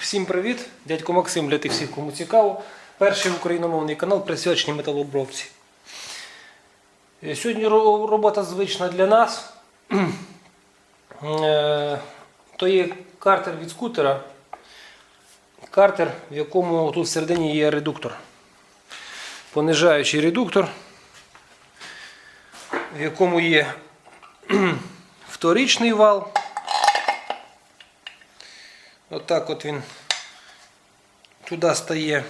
Всім привіт! Дядько Максим для тих всіх, кому цікаво. Перший україномовний канал присвячений металообробці. Е, Сьогодні робота звична для нас. Е, То є картер від скутера. Картер, в якому тут всередині є редуктор. Понижаючий редуктор, в якому є вторичний вал. Отак от він туди стає.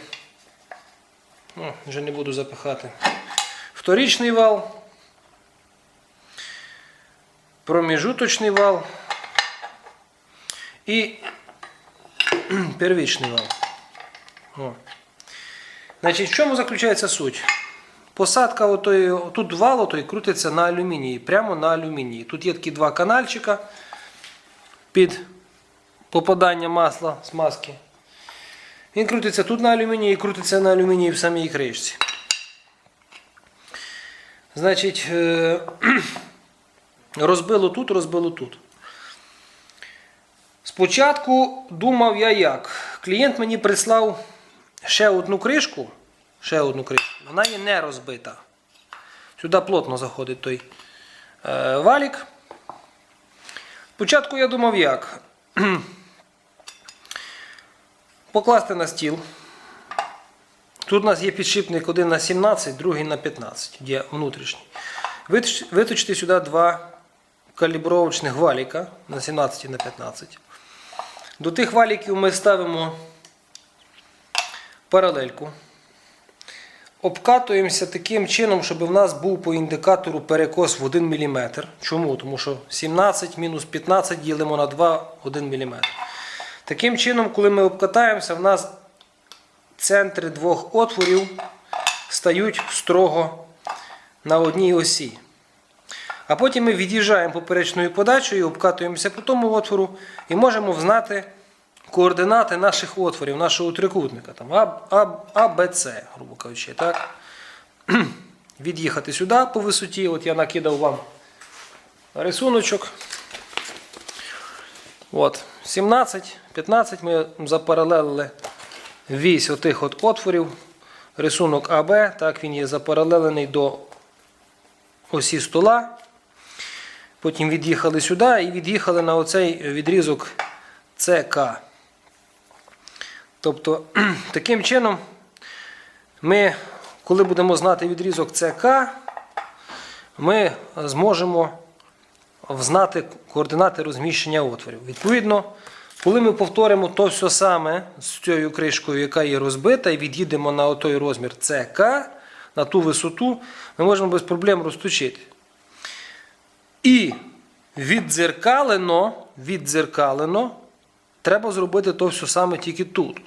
Ну, вже не буду запихати. Вторичний вал. Проміжуточний вал. І первічний вал. О. Значить, в чому заключається суть? Посадка отої, тут вал отой крутиться на алюмінії, прямо на алюмінії. Тут є такі два канальчика під попадання масла з. Він крутиться тут на алюмінії і крутиться на алюмінії в самій кришці. Значить, е, розбило тут, розбило тут. Спочатку думав я як. Клієнт мені прислав ще одну кришку. Ще одну кришку. Вона є не розбита. Сюди плотно заходить той е, валік. Спочатку я думав як. Покласти на стіл. Тут у нас є підшипник один на 17, другий на 15, є внутрішній. Виточ- Виточити сюди два калібровочних валіка на 17 і на 15. До тих валіків ми ставимо паралельку. Обкатуємося таким чином, щоб в нас був по індикатору перекос в 1 мм. Чому? Тому що 17 мінус 15 ділимо на 2 1 мм. Таким чином, коли ми обкатаємося, в нас центри двох отворів стають строго на одній осі. А потім ми від'їжджаємо поперечною подачею, обкатуємося по тому отвору і можемо взнати координати наших отворів, нашого трикутника. Там А, А, А, Б, С, грубо кажучи. Так? Від'їхати сюди по висоті. От я накидав вам рисуночок. От, 17, 15 ми запаралелили вісь отих от отворів. Рисунок АБ, так, він є запаралелений до осі стола. Потім від'їхали сюди і від'їхали на оцей відрізок ЦК. Тобто, таким чином, ми, коли будемо знати відрізок ЦК, ми зможемо взнати координати розміщення отворів. Відповідно, коли ми повторимо то все саме з цією кришкою, яка є розбита, і від'їдемо на той розмір ЦК, на ту висоту, ми можемо без проблем розточити. І віддзеркалено, віддзеркалено, треба зробити то все саме тільки тут.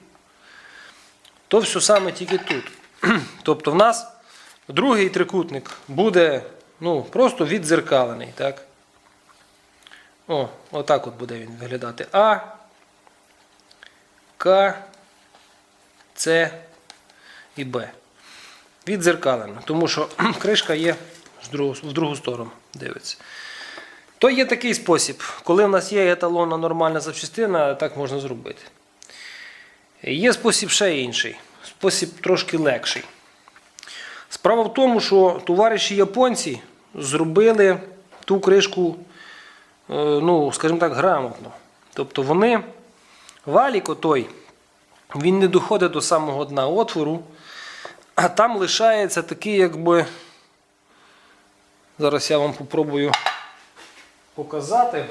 То все саме тільки тут. Тобто в нас другий трикутник буде ну, просто віддзеркалений. Так? О, отак от буде він виглядати. А, К, С і Б. Віддзеркалено, тому що кришка є в другу сторону. Дивиться. То є такий спосіб, коли в нас є еталонна нормальна запчастина, так можна зробити. Є спосіб ще інший, спосіб трошки легший. Справа в тому, що товариші японці зробили ту кришку, ну, скажімо так, грамотно. Тобто вони, валік отой, він не доходить до самого дна отвору, а там лишається такий, якби. Зараз я вам попробую показати.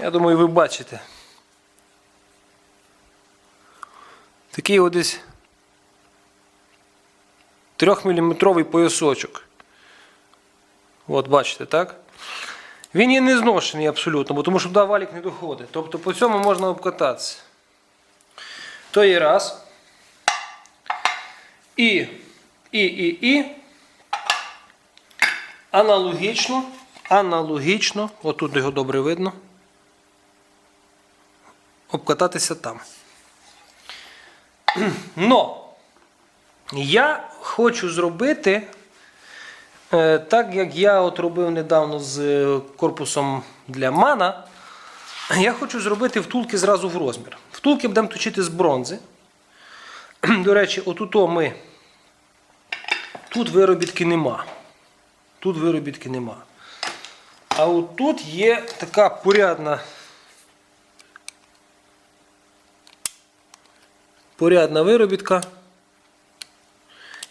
Я думаю, ви бачите. Такий от десь 3-мм поясочок. От, бачите, так? Він є не зношений абсолютно, тому що туди валік не доходить. Тобто по цьому можна обкататися. То є раз. І, і, і, і. Аналогічно, аналогічно, отут його добре видно. Обкататися там. Но я хочу зробити Так як я от робив недавно з е, корпусом для мана, я хочу зробити втулки зразу в розмір. Втулки будемо точити з бронзи. До речі, отуто ми. Тут виробітки нема. Тут виробітки нема. А от тут є така порядна. Порядна виробітка.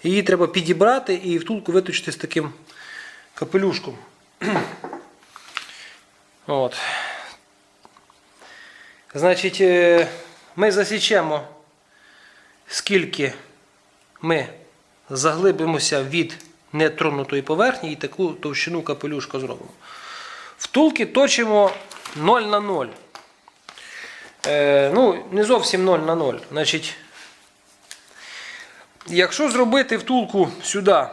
Її треба підібрати і втулку виточити з таким капелюшком. От. Значить, е, ми засічемо, скільки ми заглибимося від нетронутої поверхні і таку товщину капелюшка зробимо. Втулки точимо 0 на 0. Е, ну, не зовсім 0 на 0. Значить, якщо зробити втулку сюди,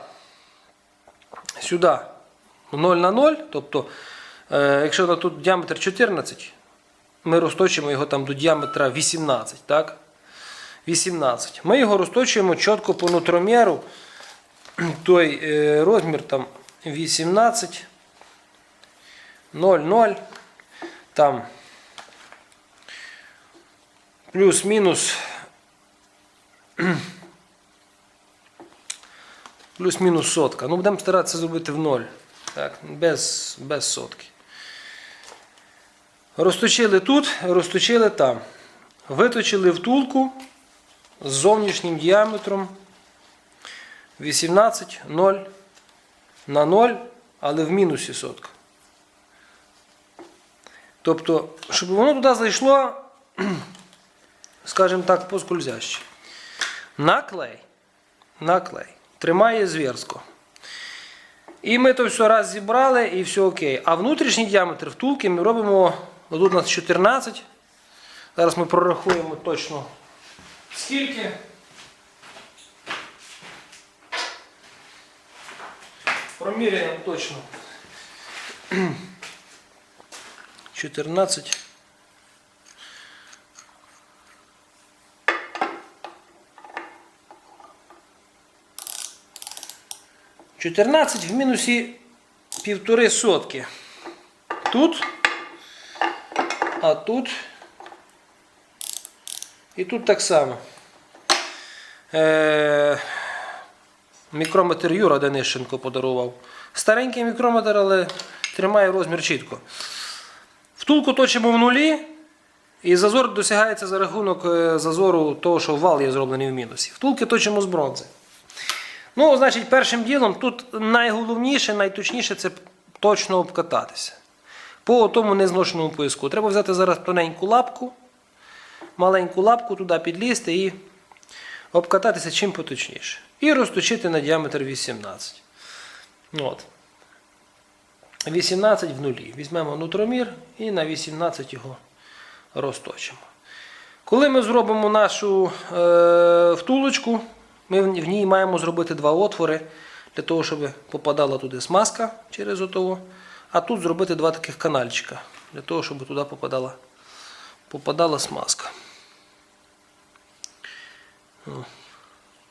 сюди 0 на 0, тобто, е, якщо тут діаметр 14, ми розточимо його там до діаметра 18, так? 18. Ми його розточуємо чітко по нутроміру. Той е, розмір там 18, 0, 0, там плюс-мінус плюс-мінус сотка. Ну, будемо старатися зробити в ноль. Так, без, без сотки. Розточили тут, розточили там. Виточили втулку з зовнішнім діаметром 18, 0 на 0, але в мінусі сотка. Тобто, щоб воно туди зайшло, скажімо так, поскользяще. Наклей, наклей тримає зв'язко. І ми то все раз зібрали і все окей. А внутрішній діаметр втулки ми робимо, тут у нас 14. Зараз ми прорахуємо точно скільки. Проміряємо точно. 14. Чотирнадцять в мінусі півтори сотки. Тут, а тут. І тут так само. Е, мікрометр Юра Денищенко подарував. Старенький мікрометр, але тримає розмір чітко. Втулку точимо в нулі, і зазор досягається за рахунок е, зазору того, що вал є зроблений в мінусі. Втулки точимо з бронзи. Ну, значить, першим ділом тут найголовніше, найточніше це точно обкататися. По тому незношеному пояску. Треба взяти зараз тоненьку лапку, маленьку лапку туди підлізти і обкататися чим поточніше. І розточити на діаметр 18. От. 18 в нулі. Візьмемо нутромір і на 18 його розточимо. Коли ми зробимо нашу е, втулочку, ми в ній маємо зробити два отвори для того, щоб попадала туди смазка через отово, а тут зробити два таких канальчика, для того, щоб туди попадала, попадала смазка. О,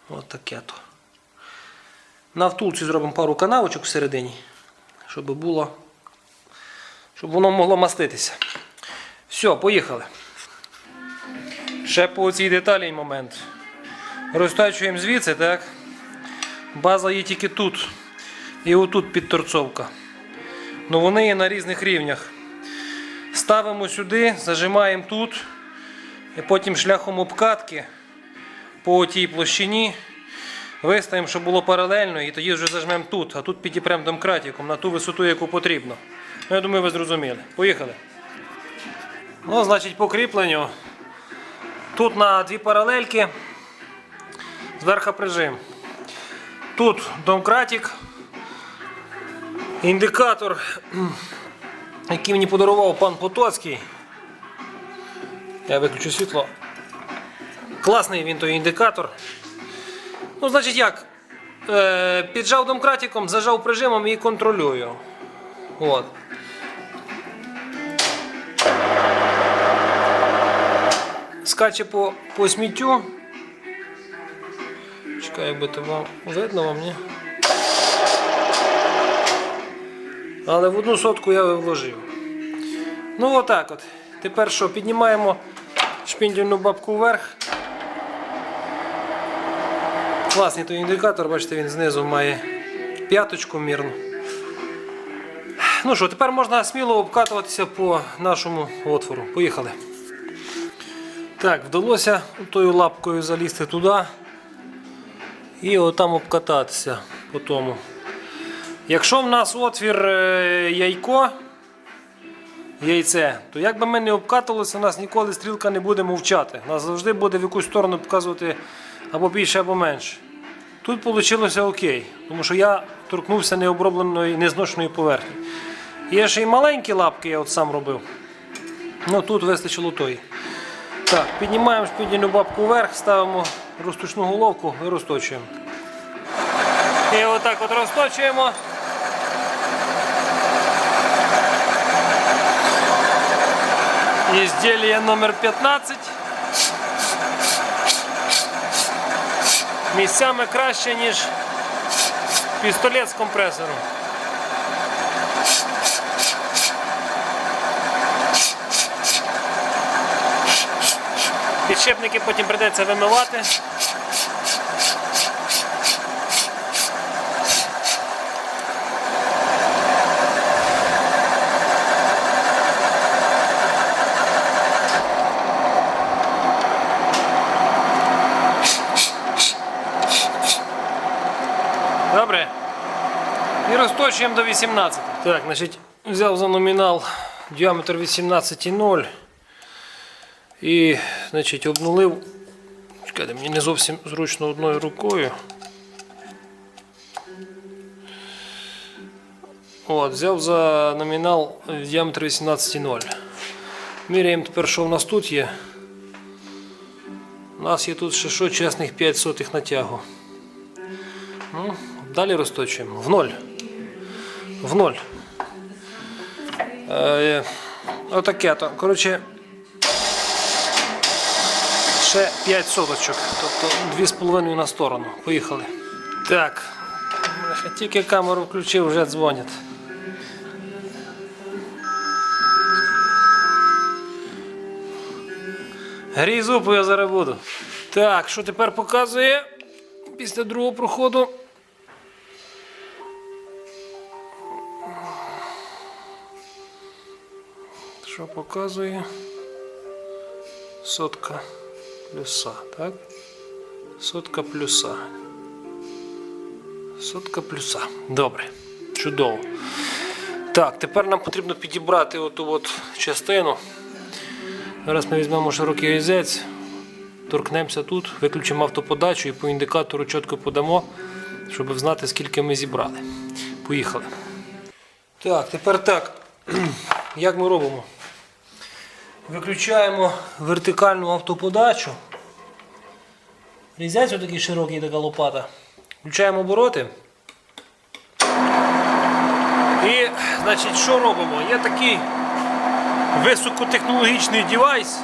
От таке то. На втулці зробимо пару канавочок всередині, щоб було, щоб воно могло маститися. Все, поїхали. Ще по цій деталі момент. Розтачуємо звідси, так? База є тільки тут. І отут підторцовка. Ну вони є на різних рівнях. Ставимо сюди, зажимаємо тут. І потім шляхом обкатки по тій площині виставимо, щоб було паралельно, і тоді вже зажмемо тут, а тут підіпремо домкратиком на ту висоту, яку потрібно. Ну, я думаю, ви зрозуміли. Поїхали. Ну, значить, по кріпленню. Тут на дві паралельки. Зверху прижим. Тут домкратик. Індикатор, який мені подарував пан Потоцький. Я виключу світло. Класний він той індикатор. Ну, значить як? Е, піджав домкратиком, зажав прижимом і контролюю. От. Скаче по, по сміттю. Чекай, якби то видно вам, ні? Але в одну сотку я вложив. Ну отак от. тепер що? Піднімаємо шпіндільну бабку вверх. Класний той індикатор, бачите, він знизу має п'яточку мірну. Ну що, тепер можна сміло обкатуватися по нашому отвору. Поїхали. Так, вдалося тою лапкою залізти туди і отам обкататися по тому. Якщо в нас отвір е, яйко, яйце, то як би ми не обкатувалися, у нас ніколи стрілка не буде мовчати. У нас завжди буде в якусь сторону показувати або більше, або менше. Тут вийшло окей, тому що я торкнувся необробленої, незношеної поверхні. Є ще й маленькі лапки, я от сам робив. Ну тут вистачило тої. Так, піднімаємо шпідільну бабку вверх, ставимо розточну головку і розточуємо. І отак от розточуємо. Ізділля номер 15. Місцями краще, ніж пістолет з компресором. Підшипники потім прийдеться вимивати. Добре. І розточуємо до 18. Так, значить, взяв за номінал діаметр 18,0 і значить, обнулив. Чекайте, мені не зовсім зручно одною рукою. От, взяв за номінал діаметр 18,0. Міряємо тепер, що в нас тут є. У нас є тут ще що чесних 5 сотих натягу. Ну, далі розточуємо. В ноль. В ноль. Е, отаке то. Коротше, ще 5 соточок. Тобто 2,5 на сторону. Поїхали. Так. Тільки камеру включив, вже дзвонять. Грій зупу я зараз буду. Так, що тепер показує після другого проходу? Що показує? Сотка плюса, так? Сотка плюса. Сотка плюса. Добре. Чудово. Так, тепер нам потрібно підібрати оту от частину. Зараз ми візьмемо широкий різець, торкнемося тут, виключимо автоподачу і по індикатору чітко подамо, щоб знати, скільки ми зібрали. Поїхали. Так, тепер так. Як ми робимо? Виключаємо вертикальну автоподачу. Різець отакий широкий, така лопата. Включаємо обороти. І, значить, що робимо? Є такий високотехнологічний девайс.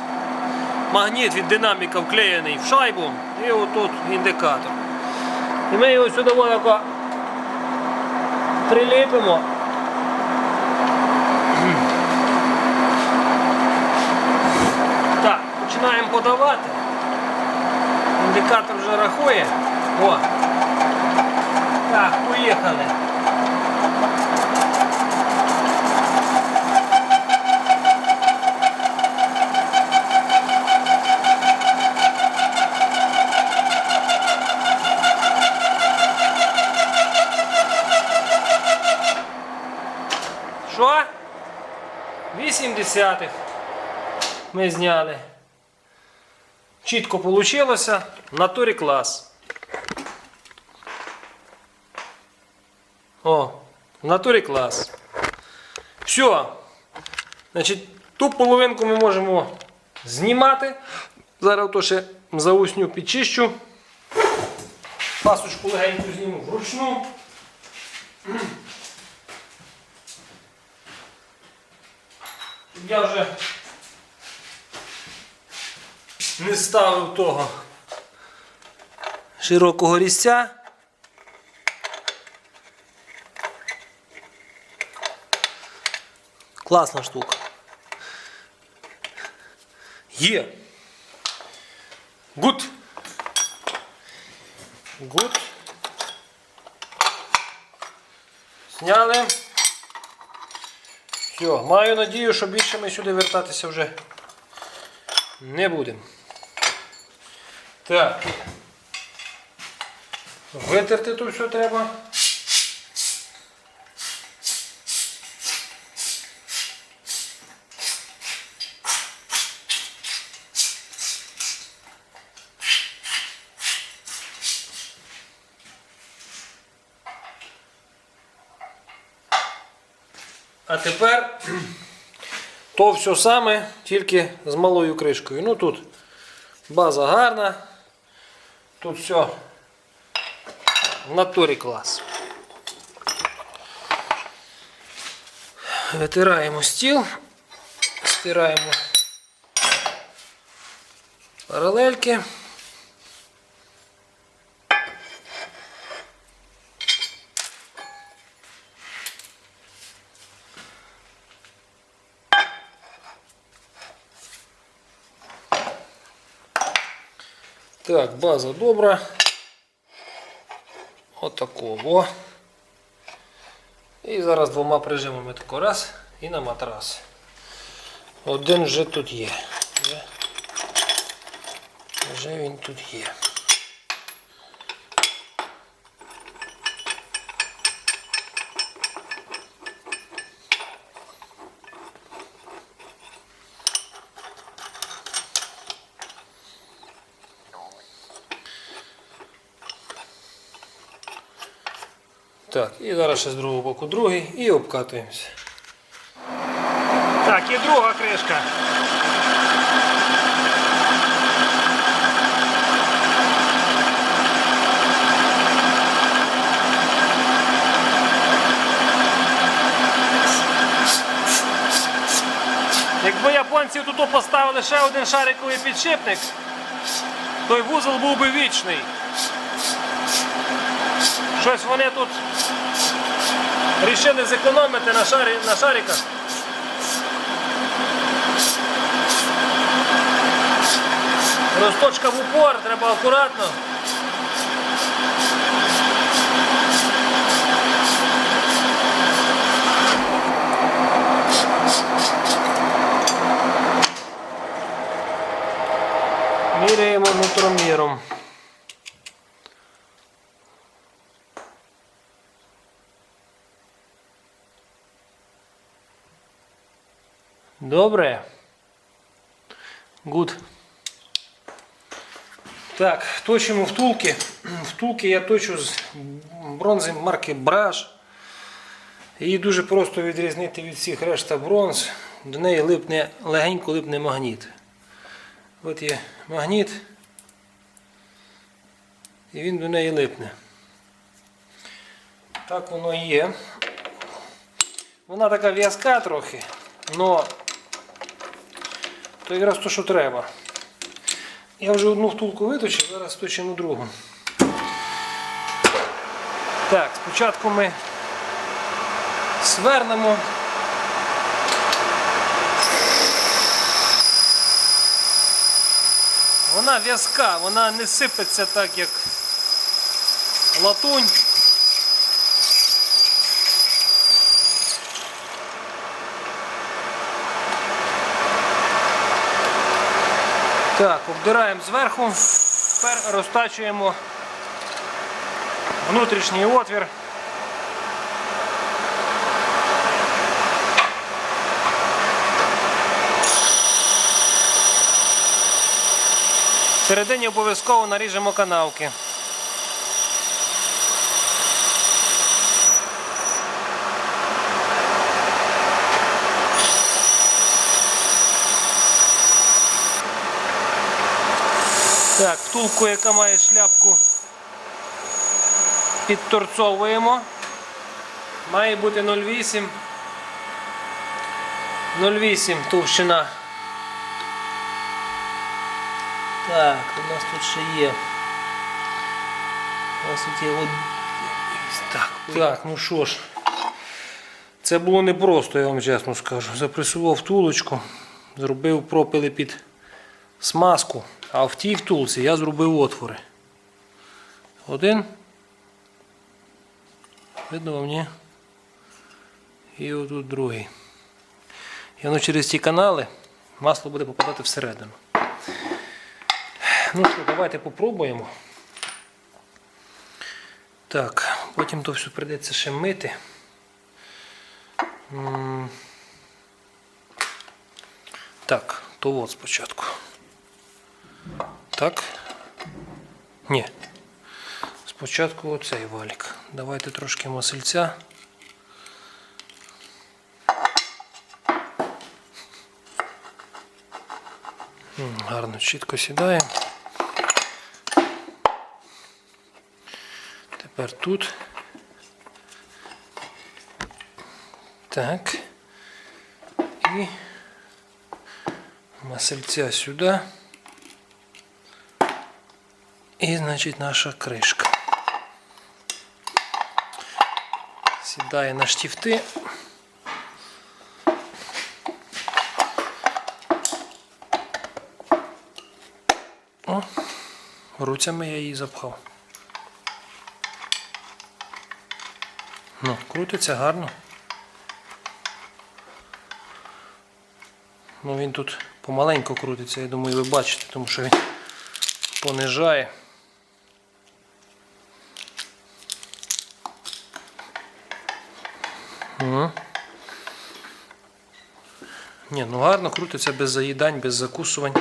Магніт від динаміка вклеєний в шайбу і отут індикатор. І ми його сюди приліпимо. Так, починаємо подавати. Індикатор вже рахує. О. Так, поїхали. Що? 8 десятих ми зняли. Чітко вийшло. В натурі клас. О, в натурі клас. Все. Значить, ту половинку ми можемо знімати. Зараз то ще заусню підчищу. Пасочку легенько зніму вручну. Я вже не ставив того широкого різця. Класна штука. Є. Гуд. Гуд. Зняли. Все, маю надію, що більше ми сюди вертатися вже не будемо. Так. Витерти тут все треба. А тепер то все саме, тільки з малою кришкою. Ну тут база гарна. Тут все в натурі клас. Витираємо стіл, стираємо паралельки. Так, база добра. Отакого. І зараз двома прижимами тако раз і на матрас. Один вже тут є. Вже, він тут є. Так, і зараз ще з другого боку другий і обкатуємося. Так, і друга кришка. Якби японці тут поставили ще один шариковий підшипник, той вузол був би вічний. Щось вони тут рішили зекономити на, шарі, на шариках. Розточка в упор, треба акуратно. Міряємо нутроміром. Добре. Гуд. Так, точимо втулки. Втулки я точу з бронзи марки Браш. Її дуже просто відрізнити від всіх решта бронз. До неї липне, легенько липне магніт. От є магніт. І він до неї липне. Так воно є. Вона така в'язка трохи, але то якраз то, що треба. Я вже одну втулку виточив, зараз точимо другу. Так, спочатку ми свернемо. Вона в'язка, вона не сипеться так, як латунь. Так, обдираємо зверху, тепер розтачуємо внутрішній отвір. Всередині обов'язково наріжемо канавки. Так, втулку, яка має шляпку, підторцовуємо. Має бути 0,8. 0,8 товщина. Так, у нас тут ще є. У нас тут є от... Так, так, ну що ж. Це було непросто, я вам чесно скажу. Запресував втулочку, зробив пропили під смазку. А в тій втулці я зробив отвори. Один. Видно вам, ні? І отут другий. І воно через ці канали масло буде попадати всередину. Ну що, давайте попробуємо. Так, потім то все прийдеться ще мити. Так, то от спочатку. Так. Ні. Спочатку оцей валік. Давайте трошки масельця. Гарно чітко сідає. Тепер тут. Так. І масельця сюди. І, значить, наша кришка. Сідає на штифти. О, руцями я її запхав. Ну, крутиться гарно. Ну він тут помаленьку крутиться, я думаю, ви бачите, тому що він понижає. Ну гарно крутиться без заїдань, без закусувань.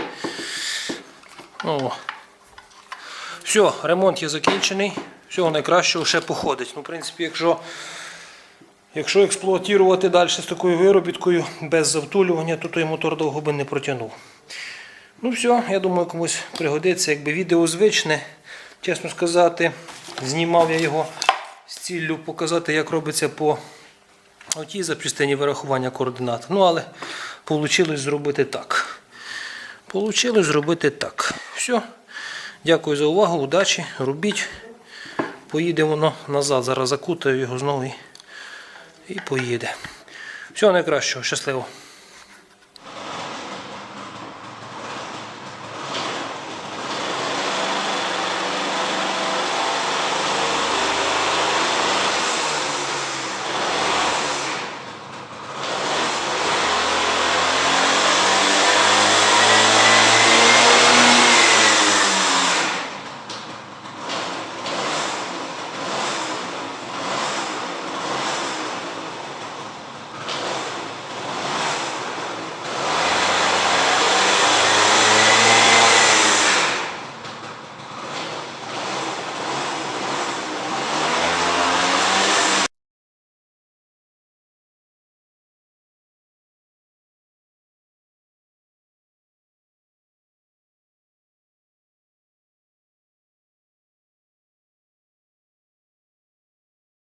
О. Все, ремонт є закінчений. Всього найкращого ще походить. Ну, в принципі, якщо, якщо експлуатувати далі з такою виробіткою без завтулювання, то той мотор довго би не протягнув. Ну все, я думаю, комусь пригодиться, якби відео звичне, чесно сказати, знімав я його з ціллю показати, як робиться по отій запчастині вирахування координат. Ну, але вийшло зробити так. Получилось зробити так. Все. Дякую за увагу, удачі, робіть. Поїде воно назад. Зараз закутаю його знову і поїде. Всього найкращого, щасливо.